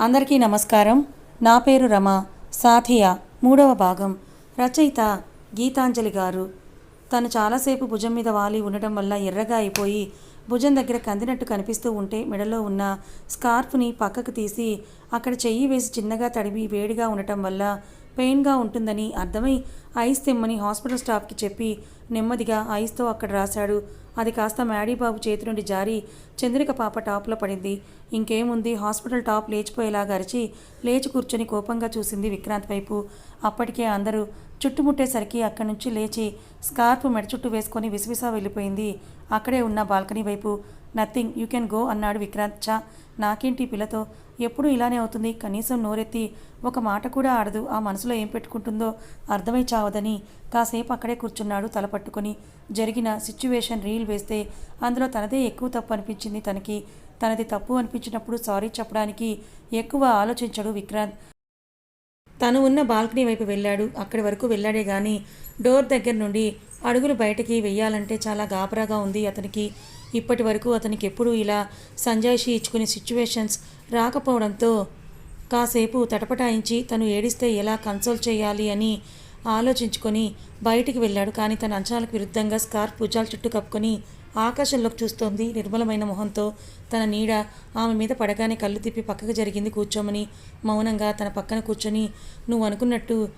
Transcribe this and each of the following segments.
అందరికీ నమస్కారం. నా పేరు రమ. సాథియా. మూడవ భాగం. రచయిత గీతాంజలి గారు. తను చాలాసేపు భుజం మీద వాలి ఉండటం వల్ల ఎర్రగా అయిపోయి భుజం దగ్గర కందినట్టు కనిపిస్తూ ఉంటే మెడలో ఉన్న స్కార్ఫ్ని పక్కకు తీసి అక్కడ చెయ్యి వేసి చిన్నగా తడిమి వేడిగా ఉండటం వల్ల పెయిన్గా ఉంటుందని అర్థమై ఐస్ తెమ్మని హాస్పిటల్ స్టాఫ్కి చెప్పి నెమ్మదిగా ఐస్తో అక్కడ రాశాడు. అది కాస్త మ్యాడీబాబు చేతి నుండి జారి చంద్రిక పాప టాప్లో పడింది. ఇంకేముంది? హాస్పిటల్ టాప్ లేచిపోయేలాగా అరిచి లేచి కూర్చొని కోపంగా చూసింది విక్రాంత్ వైపు. అప్పటికే అందరూ చుట్టుముట్టేసరికి అక్కడి నుంచి లేచి స్కార్ఫ్ మెడ చుట్టూ వేసుకొని విసివిసా వెళ్ళిపోయింది. అక్కడే ఉన్న బాల్కనీ వైపు. నథింగ్ యూ కెన్ గో అన్నాడు విక్రాంత్. చా నాకేంటి పిల్లతో ఎప్పుడూ ఇలానే అవుతుంది. కనీసం నోరెత్తి ఒక మాట కూడా ఆడదు. ఆ మనసులో ఏం పెట్టుకుంటుందో అర్థమై చావదని కాసేపు అక్కడే కూర్చున్నాడు తల పట్టుకొని. జరిగిన సిచ్యువేషన్ రీల్ వేస్తే అందులో తనదే ఎక్కువ తప్పు అనిపించింది తనకి. తనది తప్పు అనిపించినప్పుడు సారీ చెప్పడానికి ఎక్కువ ఆలోచించడు విక్రాంత్. తను ఉన్న బాల్కనీ వైపు వెళ్ళాడు. అక్కడి వరకు వెళ్ళాడే కానీ డోర్ దగ్గర నుండి అడుగులు బయటకి వెయ్యాలంటే చాలా గాబరాగా ఉంది అతనికి. ఇప్పటి వరకు అతనికి ఎప్పుడూ ఇలా సంజాయిషి ఇచ్చుకునే సిచ్యువేషన్స్ రాకపోవడంతో కాసేపు తటపటాయించి తను ఏడిస్తే ఎలా కన్సోల్ చేయాలి అని ఆలోచించుకొని బయటికి వెళ్ళాడు. కానీ తన అంచనాలకు విరుద్ధంగా స్కార్ఫ్ భుజాల చుట్టూ కప్పుకొని ఆకాశంలోకి చూస్తోంది. నిర్మలమైన మొహంతో తన నీడ ఆమె మీద పడగానే కళ్ళు తిప్పి పక్కకు జరిగింది. కూర్చోమని మౌనంగా తన పక్కన కూర్చొని నువ్వు అనుకున్నట్టు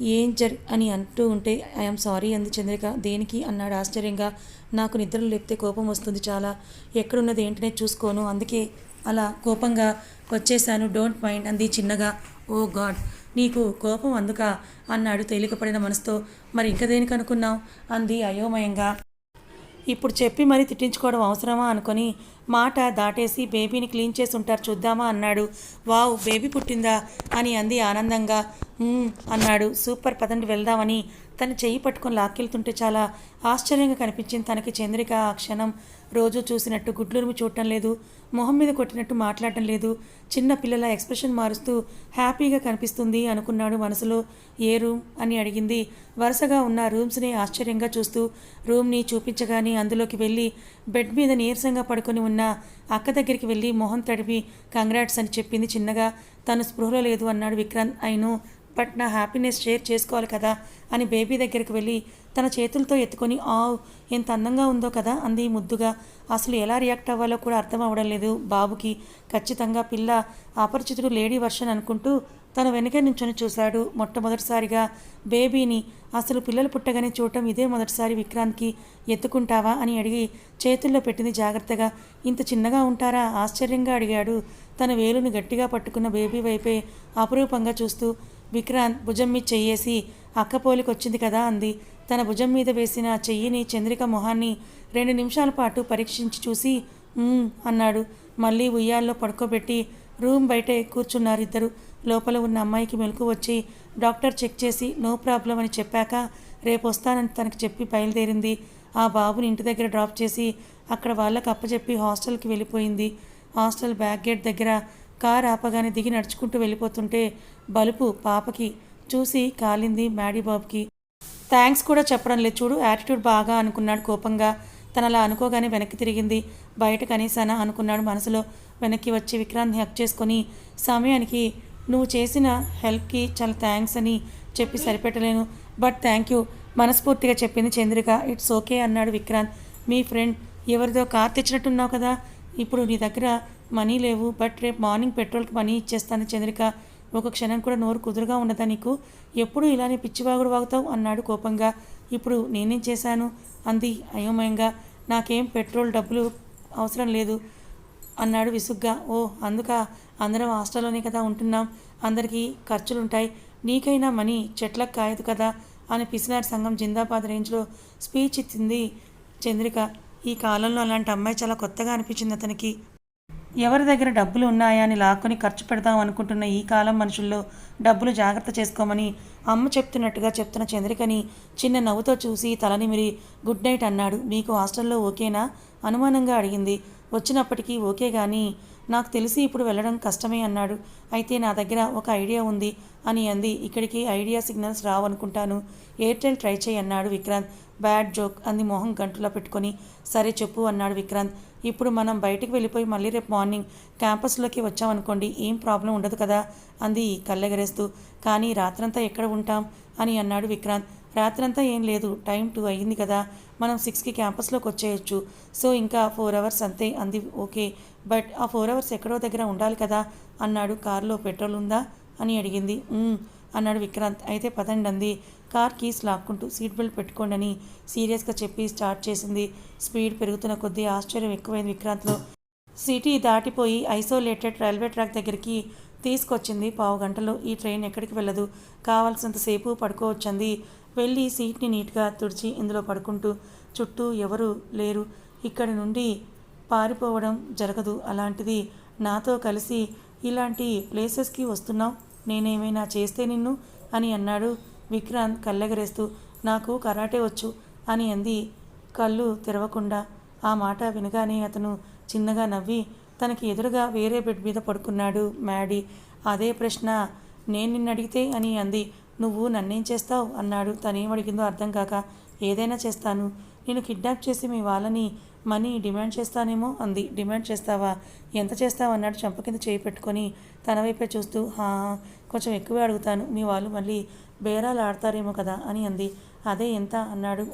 ఏం జర్ అని అంటూ ఉంటే ఐఎమ్ సారీ అంది చంద్రిక. దేనికి? అన్నాడు ఆశ్చర్యంగా. నాకు నిద్రలు లేపితే కోపం వస్తుంది చాలా. ఎక్కడున్నది ఏంటనే చూసుకోను. అందుకే అలా కోపంగా వచ్చేసాను డోంట్ మైండ్ అంది చిన్నగా. Oh god! నీకు కోపం అందుక? అన్నాడు తేలికపడిన మనసుతో. మరి ఇంక దేనికి అనుకున్నావు అంది అయోమయంగా. ఇప్పుడు చెప్పి మరీ తిట్టించుకోవడం అవసరమా అనుకొని మాట దాటేసి బేబీని క్లీన్ చేసి ఉంటారు చూద్దామా అన్నాడు. వావ్ బేబీ పుట్టిందా? అని అంది ఆనందంగా. అన్నాడు. సూపర్ పదండి వెళ్దామని తన చెయ్యి పట్టుకొని లాక్కెళ్తుంటే చాలా ఆశ్చర్యంగా కనిపించింది. తనకి చంద్రిక ఆ క్షణం రోజు చూసినట్టు గుడ్లూరుమి చూడటం లేదు మొహం మీద కొట్టినట్టు మాట్లాడటం లేదు. చిన్న పిల్లల ఎక్స్ప్రెషన్ మారుస్తూ హ్యాపీగా కనిపిస్తుంది అనుకున్నాడు మనసులో. ఏ రూమ్? అని అడిగింది. వరుసగా ఉన్న రూమ్స్ని ఆశ్చర్యంగా చూస్తూ రూమ్ని చూపించగానే అందులోకి వెళ్ళి బెడ్ మీద నీరసంగా పడుకొని ఉన్న అక్క దగ్గరికి వెళ్ళి మొహం తడిపి కంగ్రాట్స్ అని చెప్పింది చిన్నగా. తను స్పృహలో లేదు అన్నాడు విక్రాంత్. అయినో బట్ నా హ్యాపీనెస్ షేర్ చేసుకోవాలి కదా అని బేబీ దగ్గరికి వెళ్ళి తన చేతులతో ఎత్తుకొని ఆ ఎంత అందంగా ఉందో కదా అంది ముద్దుగా. అసలు ఎలా రియాక్ట్ అవ్వాలో కూడా అర్థం అవ్వడం లేదు. బాబుకి ఖచ్చితంగా పిల్ల అపరిచితుడు లేడీ వర్షన్ అనుకుంటూ తన వెనుక నుంచొని చూశాడు. మొట్టమొదటిసారిగా బేబీని అసలు పిల్లలు పుట్టగానే చూడటం ఇదే మొదటిసారి విక్రాంత్కి ఎత్తుకుంటావా అని అడిగి చేతుల్లో పెట్టింది జాగ్రత్తగా. ఇంత చిన్నగా ఉంటారా? ఆశ్చర్యంగా అడిగాడు. తన వేలుని గట్టిగా పట్టుకున్న బేబీ వైపే అపురూపంగా చూస్తూ విక్రాంత్ భుజం మీద చెయ్యేసి అక్క పోలికొచ్చింది కదా అంది. తన భుజం మీద వేసిన చెయ్యిని చంద్రిక మొహాన్ని రెండు నిమిషాల పాటు పరీక్షించి చూసి అన్నాడు. మళ్ళీ ఉయ్యాల్లో పడుకోబెట్టి రూమ్ బయటే కూర్చున్నారు ఇద్దరు లోపల ఉన్న అమ్మాయికి మెలకు వచ్చి డాక్టర్ చెక్ చేసి నో ప్రాబ్లం అని చెప్పాక రేపు వస్తానని తనకు చెప్పి బయలుదేరింది. ఆ బాబుని ఇంటి దగ్గర డ్రాప్ చేసి అక్కడ వాళ్ళకు అప్పచెప్పి హాస్టల్కి వెళ్ళిపోయింది. హాస్టల్ బ్యాక్ గేట్ దగ్గర కార్ ఆపగానే దిగి నడుచుకుంటూ వెళ్ళిపోతుంటే బలుపు పాపకి చూసి కాలింది మ్యాడీబాబుకి. థ్యాంక్స్ కూడా చెప్పడం లేదు చూడు యాటిట్యూడ్ బాగా అనుకున్నాడు కోపంగా. తనలా అనుకోగానే వెనక్కి తిరిగింది. బయట కనీసాన అనుకున్నాడు మనసులో. వెనక్కి వచ్చి విక్రాంత్ని హక్ చేసుకొని సమయానికి నువ్వు చేసిన హెల్ప్కి చాలా థ్యాంక్స్ అని చెప్పి సరిపెట్టలేను. But thank you. మనస్ఫూర్తిగా చెప్పింది చంద్రిక. ఇట్స్ ఓకే అన్నాడు విక్రాంత్. మీ ఫ్రెండ్ ఎవరిదో కార్ తెచ్చినట్టున్నావు కదా. ఇప్పుడు నీ దగ్గర మనీ లేవు బట్ రేపు మార్నింగ్ పెట్రోల్కి మనీ ఇచ్చేస్తాను చంద్రిక. ఒక క్షణం కూడా నోరు కుదురుగా ఉండదా నీకు? ఎప్పుడు ఇలానే పిచ్చివాగుడు వాగుతావు? అన్నాడు కోపంగా. ఇప్పుడు నేనేం చేశాను? అంది అయోమయంగా. నాకేం పెట్రోల్ డబ్బులు అవసరం లేదు అన్నాడు విసుగ్గా. ఓ అందుక? అందరం హాస్టల్లోనే కదా ఉంటున్నాం. అందరికీ ఖర్చులుంటాయి. నీకైనా మనీ చెట్లకు కాయదు కదా? అని పిసినార్ సంఘం జిందాబాద్ రేంజ్లో స్పీచ్ ఇచ్చింది చంద్రిక. ఈ కాలంలో అలాంటి అమ్మాయి చాలా కొత్తగా అనిపించింది అతనికి. ఎవరి దగ్గర డబ్బులు ఉన్నాయా అని లాక్కొని ఖర్చు పెడదాం అనుకుంటున్న ఈ కాలం మనుషుల్లో డబ్బులు జాగ్రత్త చేసుకోమని అమ్మ చెప్తున్నట్టుగా చెప్తున్న చంద్రికని చిన్న నవ్వుతో చూసి తలనిమిరి గుడ్ నైట్ అన్నాడు. మీకు హాస్టల్లో ఓకేనా? అనుమానంగా అడిగింది. వచ్చినప్పటికీ ఓకే కానీ నాకు తెలిసి ఇప్పుడు వెళ్ళడం కష్టమే అన్నాడు. అయితే నా దగ్గర ఒక ఐడియా ఉంది అని అంది. ఇక్కడికి ఐడియా సిగ్నల్స్ రావనుకుంటాను. ఎయిర్టెల్ ట్రై చేయి అన్నాడు విక్రాంత్. బ్యాడ్ జోక్ అంది మొహం గంటలో పెట్టుకొని. సరే చెప్పు అన్నాడు విక్రాంత్. ఇప్పుడు మనం బయటికి వెళ్ళిపోయి మళ్ళీ రేపు మార్నింగ్ క్యాంపస్లోకి వచ్చామనుకోండి ఏం ప్రాబ్లం ఉండదు కదా? అంది కళ్ళెగరేస్తూ. కానీ రాత్రంతా ఎక్కడ ఉంటాం? అని అన్నాడు విక్రాంత్. రాత్రంతా ఏం లేదు టైం టూ అయ్యింది కదా మనం సిక్స్కి క్యాంపస్లోకి వచ్చేయచ్చు. సో ఇంకా ఫోర్ అవర్స్ అంతే అంది ఓకే. బట్ ఆ ఫోర్ అవర్స్ ఎక్కడో దగ్గర ఉండాలి కదా? అన్నాడు. కారులో పెట్రోల్ ఉందా? అని అడిగింది. అన్నాడు విక్రాంత్. అయితే పదండి అంది కార్ కీస్ లాక్కుంటూ సీట్ బెల్ట్ పెట్టుకోండి అని సీరియస్గా చెప్పి స్టార్ట్ చేసింది. స్పీడ్ పెరుగుతున్న కొద్దీ ఆశ్చర్యం ఎక్కువైంది విక్రాంత్లో. సిటీ దాటిపోయి ఐసోలేటెడ్ రైల్వే ట్రాక్ దగ్గరికి తీసుకొచ్చింది పావు గంటలో. ఈ ట్రైన్ ఎక్కడికి వెళ్ళదు. కావాల్సినంతసేపు పడుకోవచ్చంది. వెళ్ళి సీట్ని నీట్గా తుడిచి ఇందులో పడుకుంటూ చుట్టూ ఎవరు లేరు. ఇక్కడి నుండి పారిపోవడం జరగదు. అలాంటిది నాతో కలిసి ఇలాంటి ప్లేసెస్కి వస్తున్నావు నేనేమైనా చేస్తే నిన్ను? అని అన్నాడు. విక్రాంత్ కళ్ళెగరేస్తూ నాకు కరాటే వచ్చు అని అంది. కళ్ళు తెరవకుండా ఆ మాట వినగానే అతను చిన్నగా నవ్వి తనకి ఎదురుగా వేరే బెడ్ మీద పడుకున్నాడు. మ్యాడీ అదే ప్రశ్న. నేను నిన్ను అడిగితే అని అంది. నువ్వు నన్నేం చేస్తావు? అన్నాడు. తనేం అడిగిందో అర్థం కాక ఏదైనా చేస్తాను. నేను కిడ్నాప్ చేసి మీ వాళ్ళని మనీ డిమాండ్ చేస్తానేమో అంది. డిమాండ్ చేస్తావా? ఎంత చేస్తావు? అన్నాడు చెంప కింద చేయి పెట్టుకొని తన వైపే చూస్తూ హా కొంచెం ఎక్కువే అడుగుతాను. మీ వాళ్ళు మళ్ళీ బేరాలు ఆడతారేమో కదా అని అంది. అదే ఎంత? అన్నాడు.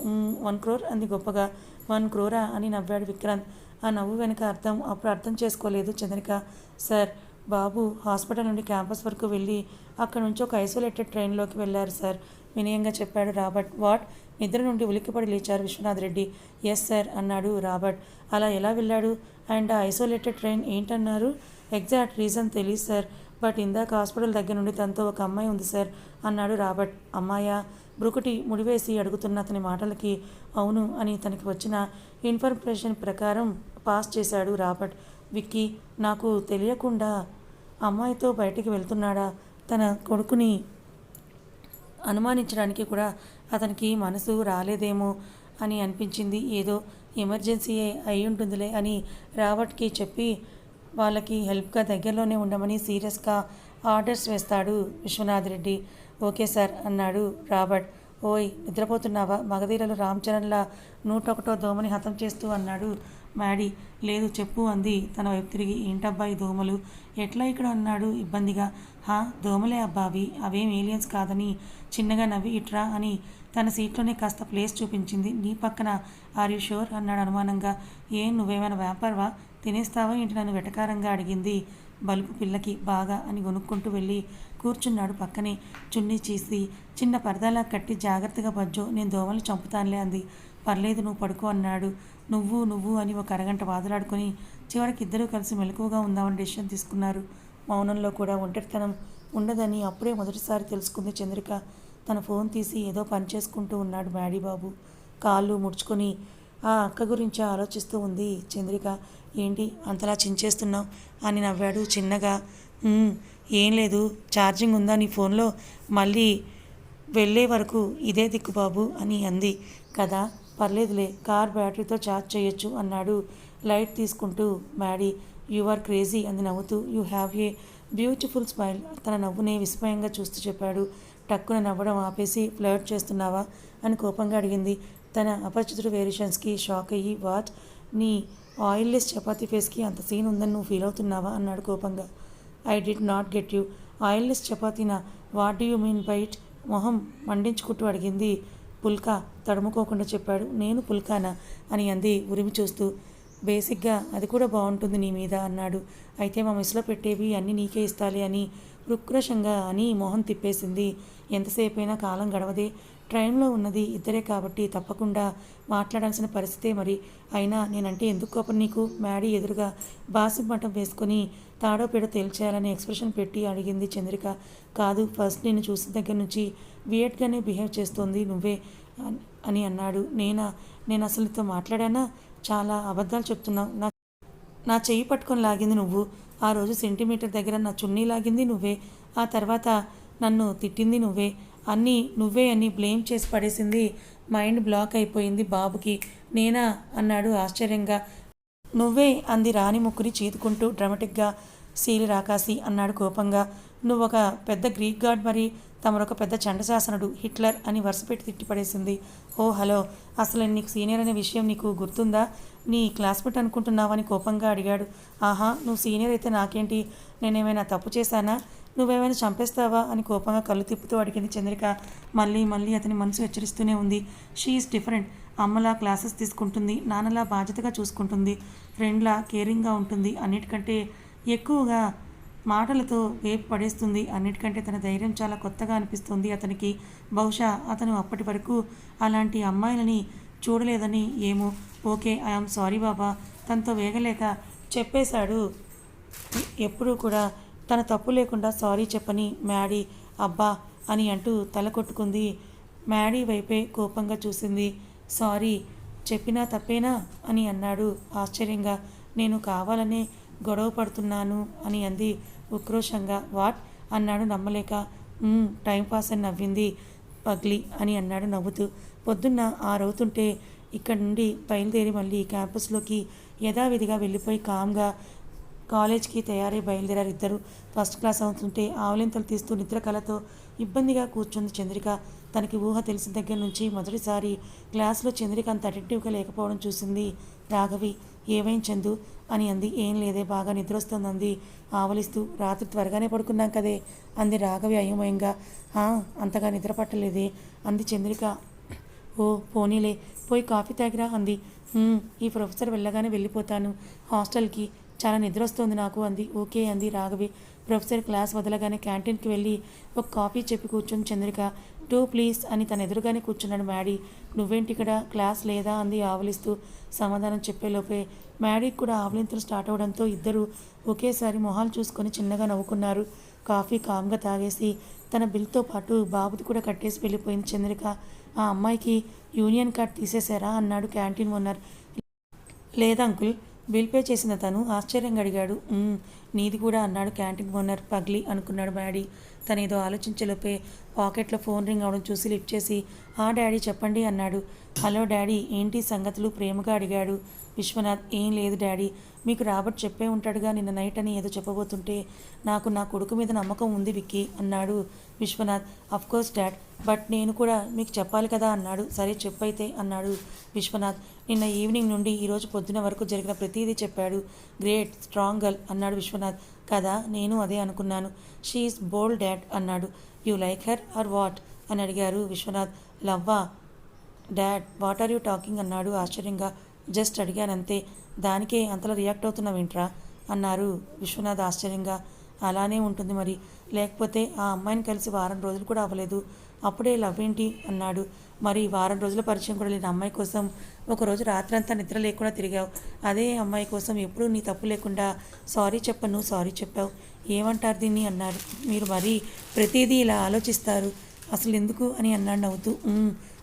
వన్ క్రోర్ అంది గొప్పగా. వన్ క్రోరా అని నవ్వాడు విక్రాంత్. ఆ నవ్వు వెనుక అర్థం అప్పుడు అర్థం చేసుకోలేదు చంద్రిక. సార్ బాబు హాస్పిటల్ నుండి క్యాంపస్ వరకు వెళ్ళి అక్కడ నుంచి ఒక ఐసోలేటెడ్ ట్రైన్లోకి వెళ్ళారు సార్. వినయంగా చెప్పాడు రాబర్ట్. వాట్? నిద్ర నుండి ఉలిక్కిపడి లేచారు విశ్వనాథ్ రెడ్డి. ఎస్ సార్ అన్నాడు రాబర్ట్. అలా ఎలా వెళ్ళాడు? అండ్ ఆ ఐసోలేటెడ్ ట్రైన్ ఏంటన్నారు? ఎగ్జాక్ట్ రీజన్ తెలియదు సార్. బట్ ఇందాక హాస్పిటల్ దగ్గర నుండి తనతో ఒక అమ్మాయి ఉంది సార్ అన్నాడు రాబర్ట్. అమ్మాయా? బ్రుకుటి ముడివేసి అడుగుతున్న అతని మాటలకి అవును అని తనకి వచ్చిన ఇన్ఫర్మేషన్ ప్రకారం పాస్ చేశాడు రాబర్ట్. విక్కీ నాకు తెలియకుండా అమ్మాయితో బయటికి వెళ్తున్నాడా? తన కొడుకుని అనుమానించడానికి కూడా అతనికి మనసు రాలేదేమో అని అనిపించింది. ఏదో ఎమర్జెన్సీ అయి ఉంటుందిలే అని రాబర్ట్కి చెప్పి వాళ్ళకి హెల్ప్గా దగ్గరలోనే ఉండమని సీరియస్గా ఆర్డర్స్ వేస్తాడు విశ్వనాథ్ రెడ్డి. ఓకే సార్ అన్నాడు రాబర్ట్. ఓయ్ నిద్రపోతున్నావా? మగధీరలు రామ్ చరణ్లా నూటొకటో దోమని హతం చేస్తూ అన్నాడు మ్యాడీ లేదు చెప్పు అంది. తన వైపు తిరిగి ఏంటబ్బా ఈ దోమలు? ఎట్లా ఇక్కడ అన్నాడు ఇబ్బందిగా? హా దోమలే అబ్బావి. అవేం ఏలియన్స్ కాదని? చిన్నగా నవ్వి ఇట్రా అని తన సీట్లోనే కాస్త ప్లేస్ చూపించింది. నీ పక్కన ఆర్ యూ షూర్? అన్నాడు అనుమానంగా. ఏం నువ్వేమైనా వ్యాపారవా? తినేస్తావా ఏంటి? నన్ను వెటకారంగా అడిగింది. బలుపు పిల్లకి బాగా అని కొనుక్కుంటూ వెళ్ళి కూర్చున్నాడు పక్కనే. చున్నీ చీసి చిన్న పరదాలా కట్టి జాగ్రత్తగా బజ్జో నేను దోమలు చంపుతానులే అంది. పర్లేదు నువ్వు పడుకో అన్నాడు. నువ్వు నువ్వు అని ఒక అరగంట వాదులాడుకొని చివరికి ఇద్దరూ కలిసి మెలకువగా ఉందామని డెసిషన్ తీసుకున్నారు. మౌనంలో కూడా ఒంటరితనం ఉండదని అప్పుడే మొదటిసారి తెలుసుకుంది చంద్రిక. తన ఫోన్ తీసి ఏదో పని చేసుకుంటూ ఉన్నాడు మ్యాడీబాబు. కాళ్ళు ముడుచుకొని ఆ అక్క గురించి ఆలోచిస్తూ ఉంది చంద్రిక. ఏంటి అంతలా చించేస్తున్నావు? అని నవ్వాడు చిన్నగా. ఏం లేదు. ఛార్జింగ్ ఉందా నీ ఫోన్లో? మళ్ళీ వెళ్ళే వరకు ఇదే దిక్కు బాబు అని అంది. కదా? పర్లేదులే కార్ బ్యాటరీతో ఛార్జ్ చేయొచ్చు అన్నాడు. లైట్ తీసుకుంటూ మ్యాడీ యు ఆర్ క్రేజీ అంది నవ్వుతూ. You have a beautiful smile. తన నవ్వునే విస్మయంగా చూస్తూ చెప్పాడు. టక్కున నవ్వడం ఆపేసి ఫ్లర్ట్ చేస్తున్నావా? అని కోపంగా అడిగింది. తన అపరిచితుడు వేరియేషన్స్కి షాక్ అయ్యి వాట్? నీ ఆయిల్లెస్ చపాతీ ఫేస్కి అంత సీన్ ఉందని నువ్వు ఫీల్ అవుతున్నావా? అన్నాడు కోపంగా. I did not get you. Oilless చపాతీనా? What do you mean by it మొహం మండించుకుంటూ అడిగింది. పుల్కా తడుముకోకుండా చెప్పాడు. నేను పుల్కానా? అని అంది ఉరిమి చూస్తూ. బేసిక్గా అది కూడా బాగుంటుంది నీ మీద అన్నాడు. అయితే మా మిస్లో పెట్టేవి అన్నీ నీకే ఇస్తాలి అని రుక్రోషంగా అని మొహం తిప్పేసింది. ఎంతసేపైనా కాలం గడవదే. ట్రైన్లో ఉన్నది ఇద్దరే కాబట్టి తప్పకుండా మాట్లాడాల్సిన పరిస్థితే మరి. అయినా నేనంటే ఎందుకు కోపం నీకు? మ్యాడీ ఎదురుగా బాసు మఠం వేసుకొని తాడో తేల్చేయాలని ఎక్స్ప్రెషన్ పెట్టి అడిగింది చంద్రిక. కాదు ఫస్ట్ నేను చూసిన దగ్గర నుంచి వియట్గానే బిహేవ్ చేస్తోంది నువ్వే అని అన్నాడు. నేనా? నేను అసలు నీతో మాట్లాడానా? చాలా అబద్ధాలు చెప్తున్నావు. నా నా చెయ్యి పట్టుకొని లాగింది నువ్వు. ఆ రోజు సెంటీమీటర్ దగ్గర నా చున్నీ లాగింది నువ్వే. ఆ తర్వాత నన్ను తిట్టింది నువ్వే. అన్నీ నువ్వే అని బ్లేమ్ చేసి పడేసింది. మైండ్ బ్లాక్ అయిపోయింది బాబుకి. నేనా? అన్నాడు ఆశ్చర్యంగా. నువ్వే అంది రాణి ముక్కుని చీదుకుంటూ డ్రమటిక్గా. సీలి రాకాసి అన్నాడు కోపంగా. నువ్వు ఒక పెద్ద గ్రీక్ గాడ్ మరి. తమరొక పెద్ద చండశాసనుడు హిట్లర్ అని వరుసపెట్టి తిట్టిపడేసింది. ఓ హలో. అసలు నీకు సీనియర్ అనే విషయం నీకు గుర్తుందా? నీ క్లాస్మేట్ అనుకుంటున్నావని కోపంగా అడిగాడు. ఆహా నువ్వు సీనియర్ అయితే నాకేంటి? నేనేమైనా తప్పు చేశానా? నువ్వేమైనా చంపేస్తావా అని కోపంగా కళ్ళు తిప్పుతూ అడిగింది చంద్రిక. మళ్ళీ మళ్ళీ అతని మనసు హెచ్చరిస్తూనే ఉంది. షీఈస్ డిఫరెంట్ అమ్మలా క్లాసెస్ తీసుకుంటుంది. నాన్నలా బాధ్యతగా చూసుకుంటుంది. ఫ్రెండ్లా కేరింగ్గా ఉంటుంది. అన్నిటికంటే ఎక్కువగా మాటలతో వేపు పడేస్తుంది. అన్నిటికంటే తన ధైర్యం చాలా కొత్తగా అనిపిస్తుంది అతనికి. బహుశా అతను అప్పటి వరకు అలాంటి అమ్మాయిలని చూడలేదని ఏమో. ఓకే ఐఎమ్ సారీ బాబా. తనతో వేగలేక చెప్పేశాడు. ఎప్పుడూ కూడా తన తప్పు లేకుండా సారీ చెప్పని మ్యాడీ అబ్బా అని అంటూ తల కొట్టుకుంది. మ్యాడీ వైపే కోపంగా చూసింది. సారీ చెప్పినా తప్పేనా అని అన్నాడు. ఆశ్చర్యంగా నేను కావాలనే గొడవ పడుతున్నాను అని అంది ఉక్రోషంగా. వాట్? అన్నాడు నమ్మలేక. టైంపాస్ టైం పాస్ అని నవ్వింది పగ్లి అని అన్నాడు నవ్వుతూ. పొద్దున్న ఆరవుతుంటే ఇక్కడ నుండి బయలుదేరి మళ్ళీ క్యాంపస్లోకి యథావిధిగా వెళ్ళిపోయి కామ్గా కాలేజ్కి తయారై బయలుదేరారు ఇద్దరు. ఫస్ట్ క్లాస్ అవుతుంటే ఆవలింతలు తీస్తూ నిద్ర కళతో ఇబ్బందిగా కూర్చుంది చంద్రిక. తనకి ఊహ తెలిసిన దగ్గర నుంచి మొదటిసారి క్లాస్లో చంద్రిక అంత అటెక్టివ్గా లేకపోవడం చూసింది. రాఘవి ఏమైం చందు? అని అంది. ఏం లేదే బాగా నిద్ర అంది ఆవలిస్తూ రాత్రి త్వరగానే పడుకున్నాం కదే అంది రాఘవి అయోమయంగా. అంతగా నిద్ర పట్టలేదే అంది చంద్రిక. ఓ పోనీలే పోయి కాఫీ తాగిరా అంది. ఈ ప్రొఫెసర్ వెళ్ళగానే వెళ్ళిపోతాను. హాస్టల్కి చాలా నిద్ర వస్తుంది నాకు అంది. ఓకే అంది రాఘవి. ప్రొఫెసర్ క్లాస్ వదలగానే క్యాంటీన్కి వెళ్ళి ఒక కాఫీ చెప్పి కూర్చుని చంద్రిక. టూ ప్లీజ్ అని తన ఎదురుగానే కూర్చున్నాడు మ్యాడీ. నువ్వేంటి ఇక్కడ? క్లాస్ లేదా? అంది ఆవలిస్తూ సమాధానం చెప్పేలోపే మ్యాడీకి కూడా ఆవలింతలు స్టార్ట్ అవడంతో ఇద్దరు ఒకేసారి మొహాలు చూసుకొని చిన్నగా నవ్వుకున్నారు. కాఫీ కామ్గా తాగేసి తన బిల్తో పాటు బాబుది కూడా కట్టేసి వెళ్ళిపోయింది చంద్రిక. ఆ అమ్మాయికి యూనియన్ కార్డ్ తీసేశారా? అన్నాడు క్యాంటీన్ ఓనర్. లేదా అంకుల్? బిల్ పే చేసిన తను ఆశ్చర్యంగా అడిగాడు. నీది కూడా అన్నాడు క్యాంటీన్ ఓనర్ పగ్లి అనుకున్నాడు డాడీ. తను ఏదో ఆలోచించలోపే పాకెట్లో ఫోన్ రింగ్ అవడం చూసి లిఫ్ట్ చేసి ఆ డాడీ చెప్పండి అన్నాడు. హలో డాడీ ఏంటి సంగతులు? ప్రేమగా అడిగాడు. విశ్వనాథ్ ఏం లేదు డాడీ. మీకు రాబర్ట్ చెప్పే ఉంటాడుగా నిన్న నైట్ అని ఏదో చెప్పబోతుంటే నాకు నా కొడుకు మీద నమ్మకం ఉంది విక్కీ అన్నాడు Vishwanath. Of course dad. But నేను కూడా మీకు చెప్పాలి కదా అన్నాడు. సరే చెప్పైతే అన్నాడు విశ్వనాథ్. నిన్న ఈవినింగ్ నుండి ఈరోజు పొద్దున వరకు జరిగిన ప్రతిదీ చెప్పాడు. గ్రేట్ స్ట్రాంగ్ గర్ల్ అన్నాడు విశ్వనాథ్. కదా నేను అదే అనుకున్నాను. షీఈస్ బోల్డ్ డాడ్ అన్నాడు. You like her or what? అని అడిగారు విశ్వనాథ్. లవ్వా dad what are you talking? అన్నాడు ఆశ్చర్యంగా జస్ట్ అడిగానంతే. దానికే అంతలా రియాక్ట్ అవుతున్నావేంట్రా అన్నారు. విశ్వనాథ్ ఆశ్చర్యంగా. అలానే ఉంటుంది మరి. లేకపోతే ఆ అమ్మాయిని కలిసి వారం రోజులు కూడా అవ్వలేదు. అప్పుడే లవ్ ఏంటి? అన్నాడు. మరి వారం రోజుల పరిచయం కూడా లేని అమ్మాయి కోసం ఒకరోజు రాత్రంతా నిద్ర లేకుండా తిరిగావు. అదే అమ్మాయి కోసం ఎప్పుడూ నీ తప్పు లేకుండా సారీ చెప్పను సారీ చెప్పావు. ఏమంటారు దీన్ని? అన్నారు. మీరు మరీ ప్రతిదీ ఇలా ఆలోచిస్తారు. అసలు ఎందుకు అని అన్నాడు నవ్వుతూ.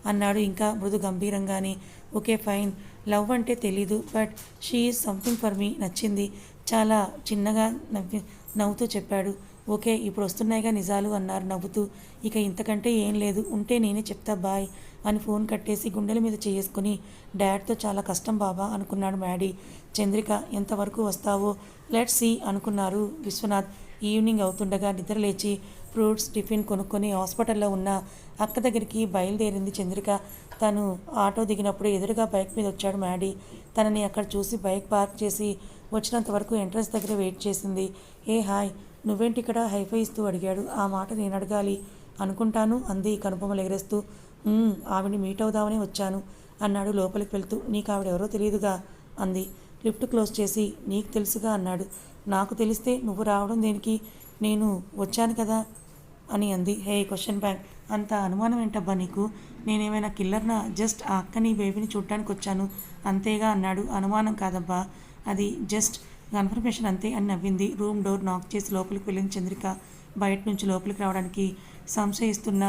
అన్నాడు. ఇంకా మృదు గంభీరంగానే ఓకే ఫైన్. లవ్ అంటే తెలీదు but she is something for me నచ్చింది. చాలా చిన్నగా నవ్వి నవ్వుతూ చెప్పాడు. ఓకే ఇప్పుడు వస్తున్నాయిగా నిజాలు అన్నారు నవ్వుతూ. ఇక ఇంతకంటే ఏం లేదు ఉంటే నేనే చెప్తా బాయ్ అని ఫోన్ కట్టేసి గుండెల మీద చేసుకుని డాడ్తో చాలా కష్టం బాబా అనుకున్నాడు మ్యాడీ. చంద్రిక ఎంతవరకు వస్తావో లెట్ సీ అనుకున్నారు విశ్వనాథ్. ఈవినింగ్ అవుతుండగా నిద్ర లేచి ఫ్రూట్స్ టిఫిన్ కొనుక్కొని హాస్పిటల్లో ఉన్న అక్క దగ్గరికి బయలుదేరింది చంద్రిక. తను ఆటో దిగినప్పుడు ఎదురుగా బైక్ మీద వచ్చాడు మ్యాడీ. తనని అక్కడ చూసి బైక్ పార్క్ చేసి వచ్చినంత వరకు ఎంట్రన్స్ దగ్గర వెయిట్ చేసింది. ఏ హాయ్ నువ్వేంటి ఇక్కడ హైఫై ఇస్తూ అడిగాడు. ఆ మాట నేను అడగాలి అనుకుంటాను అంది కనుబొమ్మలు ఎగరేస్తూ. "ఉమ్, ఆవిడ్ని మీట్ అవుదామని వచ్చాను అన్నాడు లోపలికి వెళ్తూ. నీకు ఆవిడెవరో తెలియదుగా అంది. లిఫ్ట్ క్లోజ్ చేసి నీకు తెలుసుగా అన్నాడు. నాకు తెలిస్తే నువ్వు రావడం దేనికి? నేను వచ్చాను కదా. అని అంది. హే క్వశ్చన్ బ్యాంక్ అంత అనుమానం ఏంటబ్బా నీకు? నేనేమైనా కిల్లర్నా? జస్ట్ ఆ అక్కని బేబీని చూడటానికి వచ్చాను అంతేగా అన్నాడు. అనుమానం కాదబ్బా. అది జస్ట్ కన్ఫర్మేషన్ అంతే అని నవ్వింది. రూమ్ డోర్ నాక్ చేసి లోపలికి వెళ్ళిన చంద్రిక బయట నుంచి లోపలికి రావడానికి సంశయిస్తున్న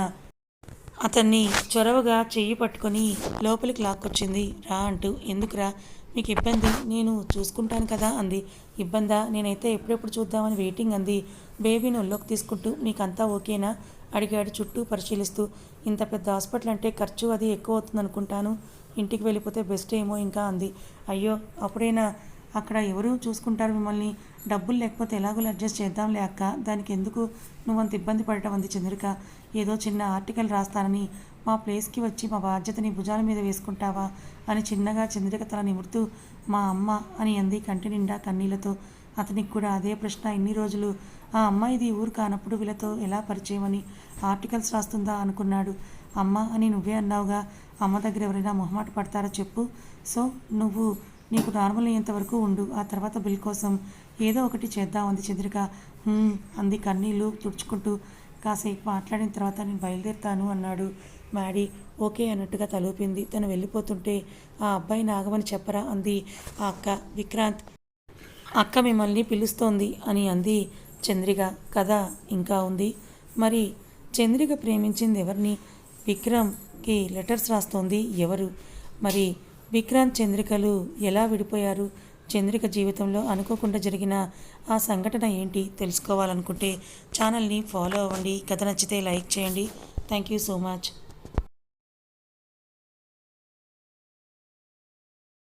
అతన్ని చొరవగా చెయ్యి పట్టుకొని లోపలికి లాక్కొచ్చింది. రా అంటూ ఎందుకురా? మీకు ఇబ్బంది? నేను చూసుకుంటాను కదా అంది. ఇబ్బందా? నేనైతే ఎప్పుడెప్పుడు చూద్దామని వెయిటింగ్ అంది. బేబీని ఒళ్ళోకి తీసుకుంటూ మీకంతా ఓకేనా? అడిగాడు చుట్టూ పరిశీలిస్తూ. ఇంత పెద్ద హాస్పిటల్ అంటే ఖర్చు అది ఎక్కువ అవుతుంది అనుకుంటాను ఇంటికి వెళ్ళిపోతే బెస్ట్ ఏమో ఇంకా అంది. అయ్యో అప్పుడైనా? అక్కడ ఎవరు చూసుకుంటారు మిమ్మల్ని? డబ్బులు లేకపోతే ఎలాగోలా అడ్జస్ట్ చేద్దాంలే అక్క. దానికి ఎందుకు? నువ్వు అంత ఇబ్బంది పడటం అంది చంద్రిక. ఏదో చిన్న ఆర్టికల్ రాస్తానని. మా ప్లేస్కి వచ్చి మా బాధ్యతని భుజాల మీద వేసుకుంటావా? అని చిన్నగా చంద్రిక తల నిమురుతూ మా అమ్మ అని అంది కంటి నిండా కన్నీళ్ళతో. అతనికి కూడా అదే ప్రశ్న ఇన్ని రోజులు ఆ అమ్మాయిది ఊరు కానప్పుడు వీళ్ళతో ఎలా పరిచయం అని ఆర్టికల్స్ రాస్తుందా? అనుకున్నాడు. అమ్మ అని నువ్వే అన్నావుగా అమ్మ దగ్గర ఎవరైనా మొహమాట పడతారా చెప్పు. సో నువ్వు నీకు నార్మల్ అయ్యేంత వరకు ఉండు. ఆ తర్వాత బిల్ కోసం ఏదో ఒకటి చేద్దాం అంది చంద్రిక. అంది కన్నీళ్ళు తుడుచుకుంటూ. కాసేపు మాట్లాడిన తర్వాత నేను బయలుదేరుతాను అన్నాడు. మ్యాడీ ఓకే అన్నట్టుగా తలూపింది. తను వెళ్ళిపోతుంటే ఆ అబ్బాయి నాగమని చెప్పరా? అంది. ఆ అక్క విక్రాంత్. అక్క మిమ్మల్ని పిలుస్తోంది అని అంది చంద్రిక. కథ ఇంకా ఉంది. మరి చంద్రిక ప్రేమించింది ఎవరిని? విక్రమ్కి లెటర్స్ రాస్తోంది ఎవరు? మరి విక్రాంత్ చంద్రికలు ఎలా విడిపోయారు? చంద్రిక జీవితంలో అనుకోకుండా జరిగిన ఆ సంఘటన ఏంటి? తెలుసుకోవాలనుకుంటే ఛానల్ని ఫాలో అవ్వండి. కథ నచ్చితే లైక్ చేయండి. Thank you so much.